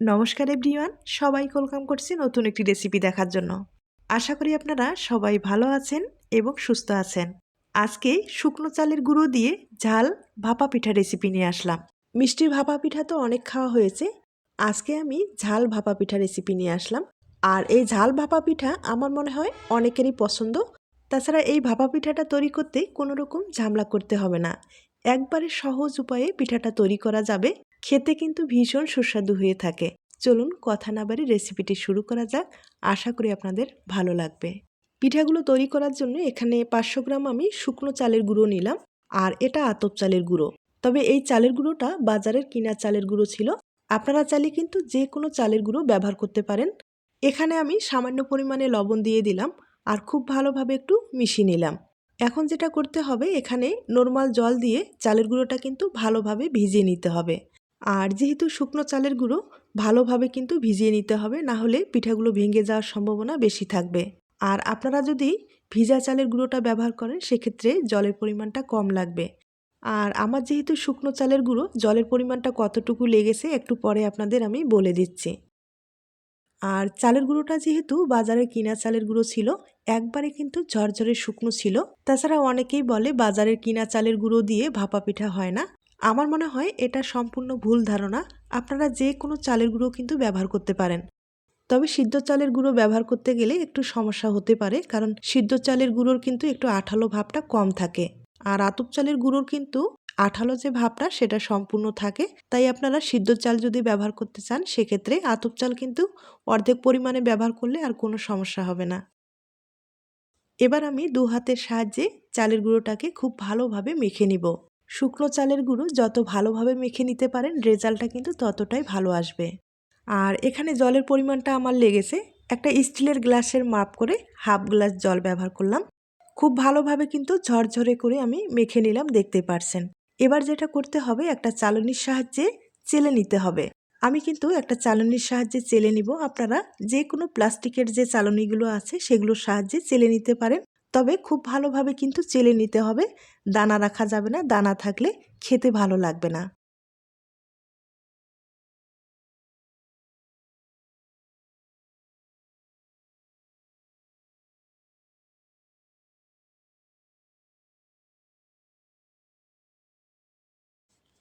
নমস্কার এভরিওয়ান সবাই ওয়েলকাম করছি নতুন একটি রেসিপি দেখার জন্য। আশা করি আপনারা সবাই ভালো আছেন এবং সুস্থ আছেন। আজকে শুকনো চালের গুঁড়ো দিয়ে ঝাল ভাপা পিঠা রেসিপি নিয়ে আসলাম। মিষ্টি ভাপা পিঠা তো অনেক খাওয়া হয়েছে। আজকে আমি ঝাল ভাপা পিঠা রেসিপি নিয়ে আসলাম। আর এই ঝাল ভাপা পিঠা আমার মনে হয় অনেকেরই পছন্দ। তাছাড়া এই ভাপা পিঠাটা তৈরি করতে কোনো রকম ঝামলা করতে হবে না। একবারে সহজ উপায়ে পিঠাটা তৈরি করা যাবে। খেতে কিন্তু ভীষণ সুস্বাদু হয়ে থাকে। চলুন কথা না বাড়ি রেসিপিটি শুরু করা যাক। আশা করি আপনাদের ভালো লাগবে। পিঠাগুলো তৈরি করার জন্য এখানে পাঁচশো গ্রাম আমি শুকনো চালের গুঁড়ো নিলাম আর এটা আতপ চালের গুঁড়ো। তবে এই চালের গুঁড়োটা বাজারের কিনা চালের গুঁড়ো ছিল। আপনারা চাইলে কিন্তু যে কোনো চালের গুঁড়ো ব্যবহার করতে পারেন। এখানে আমি সামান্য পরিমাণে লবণ দিয়ে দিলাম আর খুব ভালোভাবে একটু মিশিয়ে নিলাম। এখন যেটা করতে হবে, এখানে নর্মাল জল দিয়ে চালের গুঁড়োটা কিন্তু ভালোভাবে ভিজিয়ে নিতে হবে। আর যেহেতু শুকনো চালের গুঁড়ো, ভালোভাবে কিন্তু ভিজিয়ে নিতে হবে, না হলে পিঠাগুলো ভেঙে যাওয়ার সম্ভাবনা বেশি থাকবে। আর আপনারা যদি ভিজা চালের গুঁড়োটা ব্যবহার করেন, সেক্ষেত্রে জলের পরিমাণটা কম লাগবে। আর আমার যেহেতু শুকনো চালের গুঁড়ো, জলের পরিমাণটা কতটুকু লেগেছে একটু পরে আপনাদের আমি বলে দিচ্ছি। আর চালের গুঁড়োটা যেহেতু বাজারে কিনা চালের গুঁড়ো ছিল, একবারে কিন্তু ঝরঝরে শুকনো ছিল। তাছাড়া অনেকেই বলে বাজারের কিনা চালের গুঁড়ো দিয়ে ভাপা পিঠা হয় না। আমার মনে হয় এটা সম্পূর্ণ ভুল ধারণা। আপনারা যে কোনো চালের গুঁড়ো কিন্তু ব্যবহার করতে পারেন। তবে সিদ্ধ চালের গুঁড়ো ব্যবহার করতে গেলে একটু সমস্যা হতে পারে, কারণ সিদ্ধ চালের গুঁড়োর কিন্তু একটু আঠালো ভাবটা কম থাকে। আর আতপ চালের গুঁড়োর কিন্তু আঠালো যে ভাবটা, সেটা সম্পূর্ণ থাকে। তাই আপনারা সিদ্ধ চাল যদি ব্যবহার করতে চান, সেক্ষেত্রে আতপ চাল কিন্তু অর্ধেক পরিমাণে ব্যবহার করলে আর কোনো সমস্যা হবে না। এবার আমি দু হাতের সাহায্যে চালের গুঁড়োটাকে খুব ভালোভাবে মেখে নিব। শুকনো চালের গুঁড়ো যত ভালোভাবে মেখে নিতে পারেন, রেজাল্টটা কিন্তু ততটাই ভালো আসবে। আর এখানে জলের পরিমাণটা আমার লেগেছে। একটা স্টিলের গ্লাসের মাপ করে হাফ গ্লাস জল ব্যবহার করলাম। খুব ভালোভাবে কিন্তু ঝরঝরে করে আমি মেখে নিলাম, দেখতে পারছেন। এবার যেটা করতে হবে, একটা চালনির সাহায্যে চেলে নিতে হবে। আমি কিন্তু একটা চালনির সাহায্যে চেলে নিব। আপনারা যে কোনো প্লাস্টিকের যে চালনিগুলো আছে, সেগুলোর সাহায্যে চেলে নিতে পারেন। তবে খুব ভালোভাবে কিন্তু চেলে নিতে হবে। দানা রাখা যাবে না, দানা থাকলে খেতে ভালো লাগবে না।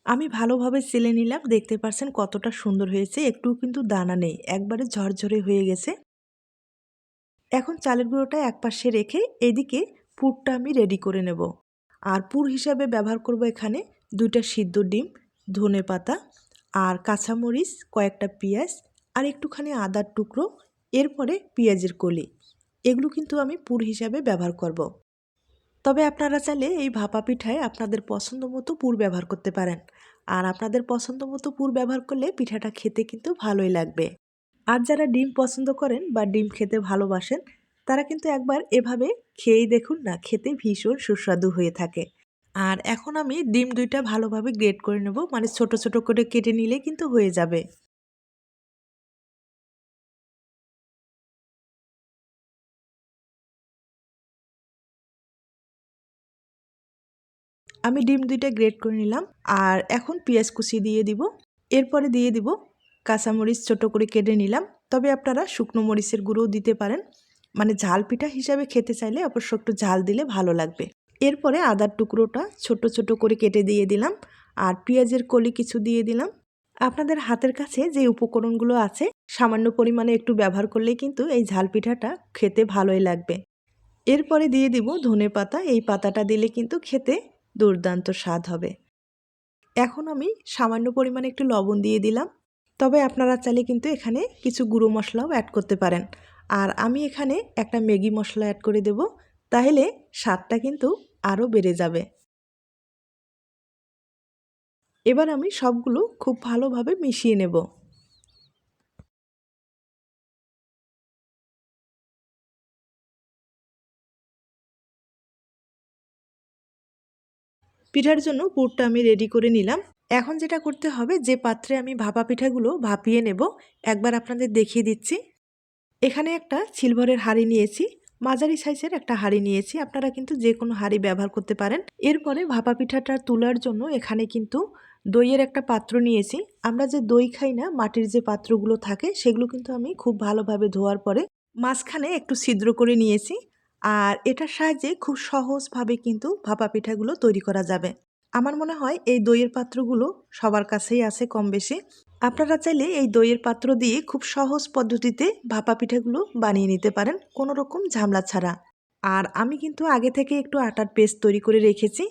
আমি ভালোভাবে চেলে নিলাম, দেখতে পারছেন কতটা সুন্দর হয়েছে একটু কিন্তু দানা নেই, একবারে ঝরঝরে হয়ে গেছে। এখন চালের গুঁড়োটা এক পাশে রেখে এদিকে পুরটা আমি রেডি করে নেব। আর পুর হিসাবে ব্যবহার করব এখানে দুইটা সিদ্ধ ডিম, ধনে পাতা আর কাঁচামরিচ, কয়েকটা পেঁয়াজ আর একটুখানি আদার টুকরো, এরপরে পেঁয়াজের কলি। এগুলো কিন্তু আমি পুর হিসাবে ব্যবহার করব। তবে আপনারা চাইলে এই ভাপা পিঠায় আপনাদের পছন্দ মতো পুর ব্যবহার করতে পারেন। আর আপনাদের পছন্দ মতো পুর ব্যবহার করলে পিঠাটা খেতে কিন্তু ভালোই লাগবে। আর যারা ডিম পছন্দ করেন বা ডিম খেতে ভালোবাসেন, তারা কিন্তু একবার এভাবে খেয়েই দেখুন না, খেতে ভীষণ সুস্বাদু হয়ে থাকে। আর এখন আমি ডিম দুইটা ভালোভাবে গ্রেট করে নেব মানে ছোট ছোট করে কেটে নিলে কিন্তু হয়ে যাবে। আমি ডিম দুইটা গ্রেট করে নিলাম, আর এখন পেঁয়াজ কুচি দিয়ে দিব। এরপরে দিয়ে দিব কাঁচামরিচ ছোটো করে কেটে নিলাম। তবে আপনারা শুকনো মরিচের গুঁড়োও দিতে পারেন। মানে ঝাল পিঠা হিসাবে খেতে চাইলে অবশ্য একটু ঝাল দিলে ভালো লাগবে। এরপরে আদার টুকরোটা ছোট ছোট করে কেটে দিয়ে দিলাম। আর পেঁয়াজের কলি কিছু দিয়ে দিলাম। আপনাদের হাতের কাছে যে উপকরণগুলো আছে, সামান্য পরিমাণে একটু ব্যবহার করলেই কিন্তু এই ঝাল পিঠাটা খেতে ভালোই লাগবে। এরপরে দিয়ে দিব ধনে পাতা। এই পাতাটা দিলে কিন্তু খেতে দুর্দান্ত স্বাদ হবে। এখন আমি সামান্য পরিমাণে একটু লবণ দিয়ে দিলাম। তবে আপনারা চাইলে কিন্তু এখানে কিছু গুঁড়ো মশলাও অ্যাড করতে পারেন। আর আমি এখানে একটা ম্যাগি মশলা অ্যাড করে দেব, তাহলে স্বাদটা কিন্তু আরও বেড়ে যাবে। এবার আমি সবগুলো খুব ভালোভাবে মিশিয়ে নেব। পিঠার জন্য পুরটা আমি রেডি করে নিলাম। এখন যেটা করতে হবে, যে পাত্রে আমি ভাপা পিঠাগুলো ভাপিয়ে নেব, একবার আপনাদের দেখিয়ে দিচ্ছি। এখানে একটা সিলভারের হাঁড়ি নিয়েছি, মাঝারি সাইজের একটা হাঁড়ি নিয়েছি, আপনারা কিন্তু যে কোনো হাঁড়ি ব্যবহার করতে পারেন। এরপরে ভাপা পিঠাটা তোলার জন্য এখানে কিন্তু দইয়ের একটা পাত্র নিয়েছি। আমরা যে দই খাই না, মাটির যে পাত্রগুলো থাকে, সেগুলো কিন্তু আমি খুব ভালোভাবে ধোয়ার পরে মাঝখানে একটু ছিদ্র করে নিয়েছি। আর এটার সাহায্যে খুব সহজভাবে কিন্তু ভাপা পিঠাগুলো তৈরি করা যাবে। আমার মনে হয় এই দইয়ের পাত্রগুলো সবার কাছেই আছে কম বেশি আপনারা চাইলে এই দইয়ের পাত্র দিয়ে খুব সহজ পদ্ধতিতে ভাপা পিঠাগুলো বানিয়ে নিতে পারেন, কোনো রকম ঝামলা ছাড়া। আর আমি কিন্তু আগে থেকে একটু আটার পেস্ট তৈরি করে রেখেছি।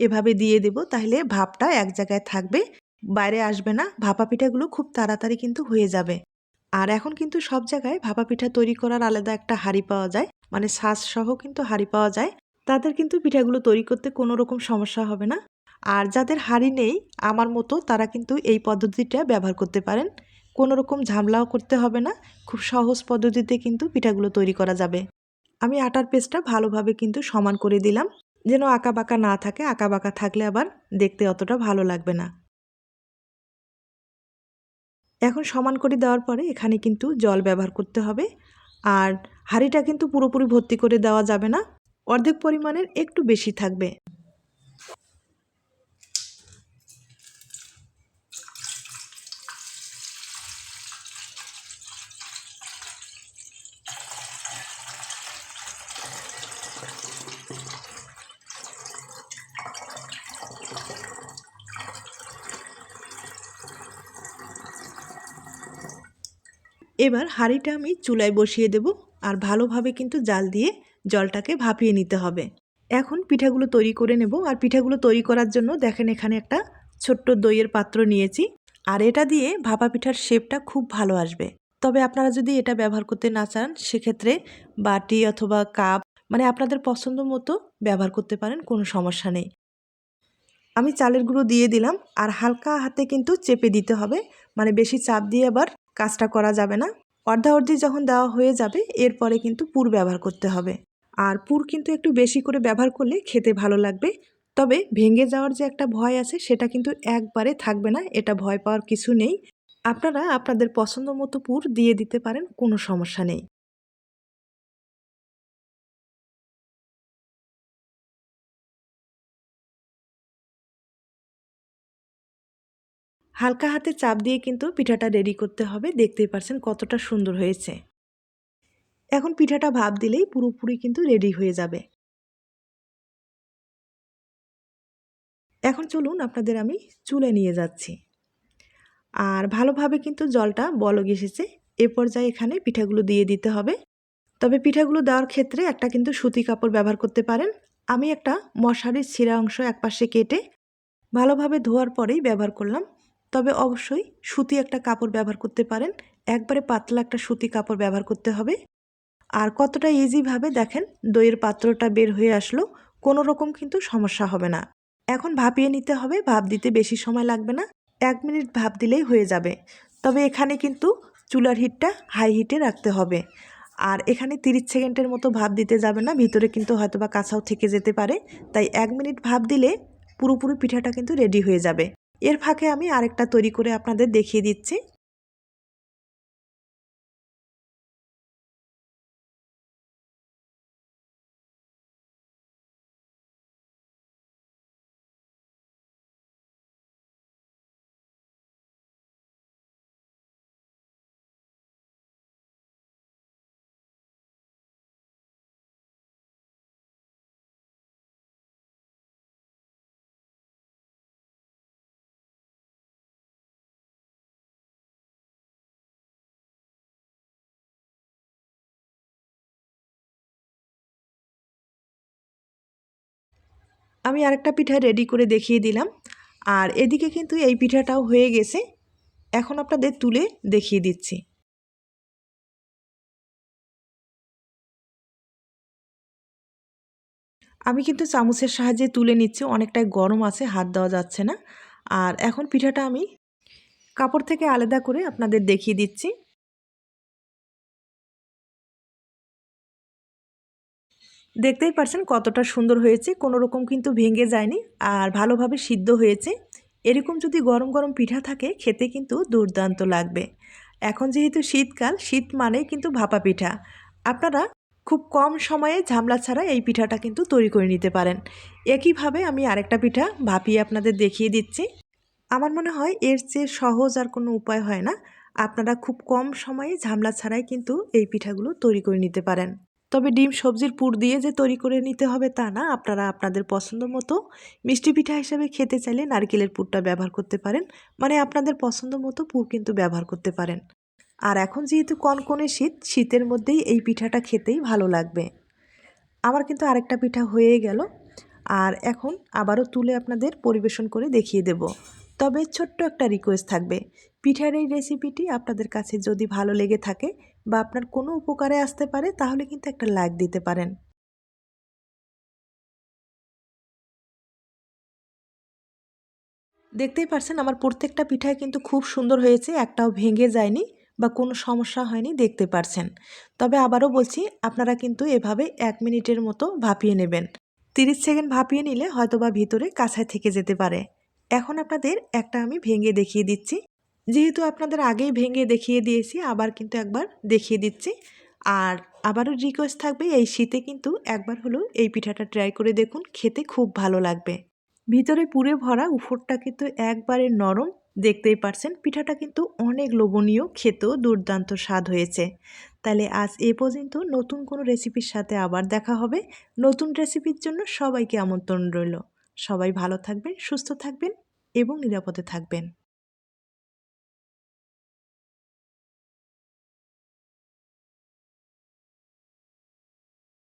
এভাবে দিয়ে দেব, তাহলে ভাপটা এক জায়গায় থাকবে। বাইরে আসবে না, ভাপা পিঠাগুলো খুব তাড়াতাড়ি কিন্তু হয়ে যাবে। আর এখন কিন্তু সব জায়গায় ভাপা পিঠা তৈরি করার আলাদা একটা হাঁড়ি পাওয়া যায় মানে শ্বাস সহ কিন্তু হাঁড়ি পাওয়া যায়। তাদের কিন্তু পিঠাগুলো তৈরি করতে কোনো রকম সমস্যা হবে না। আর যাদের হাঁড়ি নেই, আমার মতো তারা কিন্তু এই পদ্ধতিটা ব্যবহার করতে পারেন। কোনো রকম ঝামলাও করতে হবে না, খুব সহজ পদ্ধতিতে কিন্তু পিঠাগুলো তৈরি করা যাবে। আমি আটার পেস্টটা ভালোভাবে কিন্তু সমান করে দিলাম, যেন আঁকা বাঁকা না থাকে আঁকা বাঁকা থাকলে আবার দেখতে অতটা ভালো লাগবে না। এখন সমান করে দেওয়ার পরে এখানে কিন্তু জল ব্যবহার করতে হবে। আর হাঁড়িটা কিন্তু পুরোপুরি ভর্তি করে দেওয়া যাবে না, অর্ধেক পরিমাণের একটু বেশি থাকবে। এবার হাঁড়িটা আমি চুলায় বসিয়ে দেব আর ভালোভাবে কিন্তু জাল দিয়ে জলটাকে ভাপিয়ে নিতে হবে। এখন পিঠাগুলো তৈরি করে নেব আর পিঠাগুলো তৈরি করার জন্য দেখেন এখানে একটা ছোট্ট দইয়ের পাত্র নিয়েছি আর এটা দিয়ে ভাপা পিঠার শেপটা খুব ভালো আসবে। তবে আপনারা যদি এটা ব্যবহার করতে না চান, সেক্ষেত্রে বাটি অথবা কাপ মানে আপনাদের পছন্দ মতো ব্যবহার করতে পারেন, কোনো সমস্যা নেই। আমি চালের গুঁড়ো দিয়ে দিলাম আর হালকা হাতে কিন্তু চেপে দিতে হবে। মানে বেশি চাপ দিয়ে আবার কাজটা করা যাবে না। অর্ধা অর্ধি যখন দেওয়া হয়ে যাবে, এরপরে কিন্তু পুর ব্যবহার করতে হবে। আর পুর কিন্তু একটু বেশি করে ব্যবহার করলে খেতে ভালো লাগবে। তবে ভেঙে যাওয়ার যে একটা ভয় আছে, সেটা কিন্তু একবারে থাকবে না, এটা ভয় পাওয়ার কিছু নেই। আপনারা আপনাদের পছন্দ মতো পুর দিয়ে দিতে পারেন, কোনো সমস্যা নেই। হালকা হাতে চাপ দিয়ে কিন্তু পিঠাটা রেডি করতে হবে। দেখতেই পারছেন কতটা সুন্দর হয়েছে। এখন পিঠাটা ভাপ দিলেই পুরোপুরি কিন্তু রেডি হয়ে যাবে। এখন চলুন আপনাদের আমি চুলে নিয়ে যাচ্ছি। আর ভালোভাবে কিন্তু জলটা বলগ এসেছে। এ পর্যায়ে এখানে পিঠাগুলো দিয়ে দিতে হবে। তবে পিঠাগুলো দেওয়ার ক্ষেত্রে একটা কিন্তু সুতি কাপড় ব্যবহার করতে পারেন। আমি একটা মশারির ছিঁড়া অংশ একপাশে কেটে ভালোভাবে ধোয়ার পরেই ব্যবহার করলাম। তবে অবশ্যই সুতি একটা কাপড় ব্যবহার করতে পারেন। একবারে পাতলা একটা সুতি কাপড় ব্যবহার করতে হবে। আর কতটা ইজিভাবে দেখেন, দইয়ের পাত্রটা বের হয়ে আসলো, কোনো রকম কিন্তু সমস্যা হবে না। এখন ভাপিয়ে নিতে হবে, ভাপ দিতে বেশি সময় লাগবে না, এক মিনিট ভাপ দিলেই হয়ে যাবে। তবে এখানে কিন্তু চুলার হিটটা হাই হিটে রাখতে হবে। আর এখানে তিরিশ সেকেন্ডের মতো ভাপ দিতে যাবে না, ভিতরে কিন্তু হয়তো বা কাঁচাও থেকে যেতে পারে। তাই এক মিনিট ভাপ দিলে পুরোপুরি পিঠাটা কিন্তু রেডি হয়ে যাবে। এর ফাঁকে আমি আরেকটা তৈরি করে আপনাদের দেখিয়ে দিচ্ছি। আমি আরেকটা পিঠা রেডি করে দেখিয়ে দিলাম। আর এদিকে কিন্তু এই পিঠাটাও হয়ে গেছে। এখন আপনাদের তুলে দেখিয়ে দিচ্ছি। আমি কিন্তু চামচের সাহায্যে তুলে নিচ্ছি, অনেকটাই গরম আছে, হাত দেওয়া যাচ্ছে না। আর এখন পিঠাটা আমি কাপড় থেকে আলাদা করে আপনাদের দেখিয়ে দিচ্ছি। দেখতেই পারছেন কতটা সুন্দর হয়েছে, কোনো রকম কিন্তু ভেঙে যায়নি আর ভালোভাবে সিদ্ধ হয়েছে। এরকম যদি গরম গরম পিঠা থাকে, খেতে কিন্তু দুর্দান্ত লাগবে। এখন যেহেতু শীতকাল, শীত মানেই কিন্তু ভাপা পিঠা। আপনারা খুব কম সময়ে ঝামলা ছাড়া এই পিঠাটা কিন্তু তৈরি করে নিতে পারেন। একইভাবে আমি আরেকটা পিঠা ভাপিয়ে আপনাদের দেখিয়ে দিচ্ছি। আমার মনে হয় এর চেয়ে সহজ আর কোনো উপায় হয় না। আপনারা খুব কম সময়ে ঝামলা ছাড়াই কিন্তু এই পিঠাগুলো তৈরি করে নিতে পারেন। তবে ডিম, সবজির পুর দিয়ে যে তৈরি করে নিতে হবে তা না। আপনারা আপনাদের পছন্দ মতো মিষ্টি পিঠা হিসাবে খেতে চাইলে নারকেলের পুরটা ব্যবহার করতে পারেন। মানে আপনাদের পছন্দ মতো পুর কিন্তু ব্যবহার করতে পারেন। আর এখন যেহেতু কনকনে শীত, শীতের মধ্যেই এই পিঠাটা খেতেই ভালো লাগবে। আমার কিন্তু আরেকটা পিঠা হয়ে গেল। আর এখন আবারও তুলে আপনাদের পরিবেশন করে দেখিয়ে দেব। তবে ছোট্ট একটা রিকোয়েস্ট থাকবে। পিঠার এই রেসিপিটি আপনাদের কাছে যদি ভালো লেগে থাকে বা আপনার কোনো উপকারে আসতে পারে, তাহলে কিন্তু একটা লাইক দিতে পারেন। দেখতেই পারছেন আমার প্রত্যেকটা পিঠায় কিন্তু খুব সুন্দর হয়েছে, একটাও ভেঙে যায়নি বা কোনো সমস্যা হয়নি, দেখতে পারছেন। তবে আবারও বলছি, আপনারা কিন্তু এভাবে এক মিনিটের মতো ভাপিয়ে নেবেন। তিরিশ সেকেন্ড ভাপিয়ে নিলে হয়তো বা ভিতরে কাছায় থেকে যেতে পারে। এখন আপনাদের একটা আমি ভেঙে দেখিয়ে দিচ্ছি। যেহেতু আপনাদের আগেই ভেঙে দেখিয়ে দিয়েছি, আবার কিন্তু একবার দেখিয়ে দিচ্ছি। আর আবারও রিকোয়েস্ট থাকবে, এই শীতে কিন্তু একবার হলেও এই পিঠাটা ট্রাই করে দেখুন, খেতে খুব ভালো লাগবে। ভিতরে পুরে ভরা উপরটা কিন্তু একবারে নরম, দেখতেই পারছেন, পিঠাটা কিন্তু অনেক লোভনীয়, খেতেও দুর্দান্ত স্বাদ হয়েছে। তাহলে আজ এ পর্যন্ত নতুন কোনো রেসিপির সাথে আবার দেখা হবে। নতুন রেসিপির জন্য সবাইকে আমন্ত্রণ রইল। সবাই ভালো থাকবেন, সুস্থ থাকবেন এবং নিরাপদে থাকবেন।